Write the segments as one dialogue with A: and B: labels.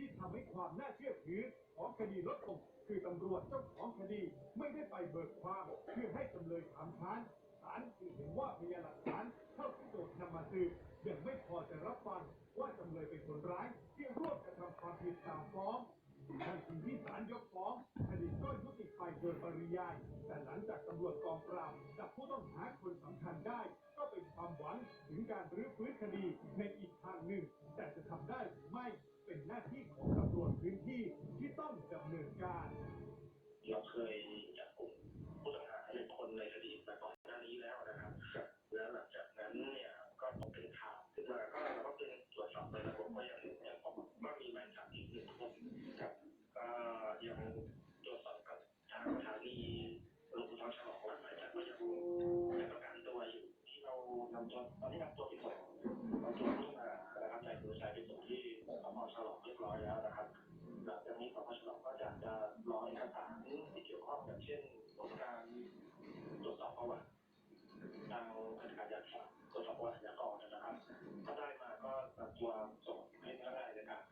A: ที่ทำให้ความน่าเชื่อถือของคดีลดลงคือตำรวจเจ้าของคดีไม่ได้ไปเบิกความเพื่อให้จำเลยถามค้านศาลจึงเห็นว่าพยานหลักฐานเท่าที่โจทย์นำมาสืบยังไม่พอจะรับฟังว่าจำเลยเป็นคนร้ายที่ร่วมกระทำความผิดตามฟ้องทันทีที่ศาลยกฟ้องคดีก็ยุติไปโดยปริยาย แต่หลังจากตำรวจกองปราบจับผู้ต้องหาคนสำคัญได้ ก็เป็นความหวังถึงการรื้อฟื้นคดีในอีกทางหนึ่ง แต่จะทำได้หรือไม่ เป็นหน้าที่ของตำรวจพื้นที่ที่ต้องดำเนินการ
B: เราเคยจับกลุ่มผู้ต้องหาหนึ่งคนในคดีมาก่อนหน้านี้แล้วนะครับแล้วหลังจากนั้นเนี่ยก็ตกเป็นข่าวขึ้นมาก็เราก็เป็นตรวจสอบในระบบก็ยังยังพบว่ามีหมายจับอีกหนึ่งคนครับก็ยังตรวจสอบกับทางสถานีโรงพยาบาลฉลองว่าหมายจับก็ยังยังประกันตัวอยู่ที่เรานำตัวตอนนี้นำตัว สาตรวนขอบประวัติอาญากรนะครับ ถ้าได้มาก็นำตัวส่งให้พนักงานอัยการ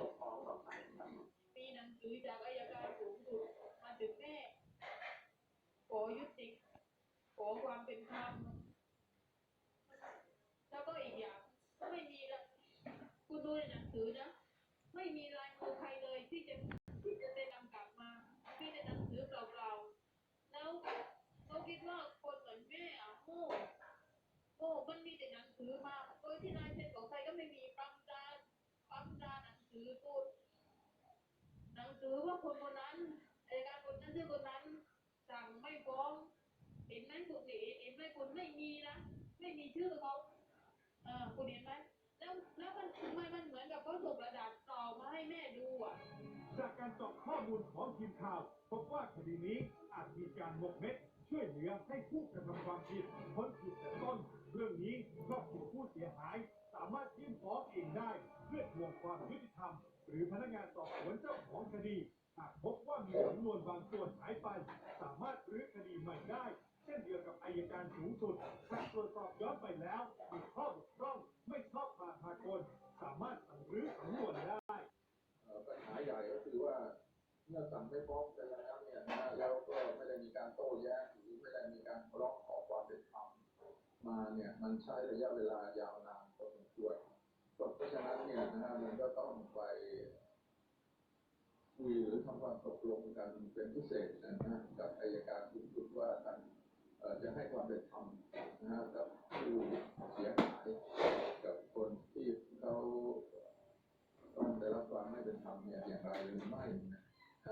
B: ส่งฟ้องต่อไปครับ
C: มีหนังสือจากอายการสูงสุดมาถึงแม่ขอยุติขอความเป็นธรรมแล้วก็อีกอย่างก็ไม่มีละคุณดูในหนังสือนะ มีแต่หนังสือมาโดยที่ลายเซ็นของใครก็ไม่มีปั๊มดาปั๊มดาหนังสือพูดหนังสือว่าคนคนนั้นอายการคนนั้นชื่อคนนั้น สั่งไม่ฟ้องเห็นไหมคุณเห็นเห็นไหมคุณไม่มีนะไม่มีชื่อเขาเออคุณเห็นไหมแล้วแล้วมันทำไมมันเหมือนกับเขาส่งกระดาษเปล่ามาให้แม่ดูอะ
A: จากการเจาะข้อมูลของทีมข่าวพบว่าคดีนี้อาจมีการหมกเม็ด ช่วยเหลือให้ผู้กระทำความผิดพ้นผิดแต่ต้น เรื่องนี้ครอบครัวผู้เสียหาย สามารถยื่นฟ้องเองได้ เพื่อทวงความยุติธรรม หรือพนักงานสอบสวนเจ้าของคดีหากพบว่ามีสำนวนบางส่วนหายไป สามารถรื้อคดีใหม่ได้ เช่นเดียวกับอายการสูงสุดหากตรวจสอบย้อนไปแล้วมีข้อบกพร่องไม่ชอบมาพากลสามารถสั่งรื้อสำนวนได้
D: ปัญหาใหญ่ก็คือว่าเมื่อสั่งไม่ฟ้อง มาเนี่ยมันใช้ระยะเวลายาวนานพอสมควรเพราะฉะนั้นเนี่ยนะฮะมันก็ต้องไปคุยหรือทำความตกลงกันเป็นพิเศษนะฮะกับอายการสูงสุดว่าท่านจะให้ความเป็นธรรมนะฮะกับผู้เสียหายกับคนที่เขาต้องได้รับความไม่เป็นธรรมเนี่ยอย่างไรหรือไม่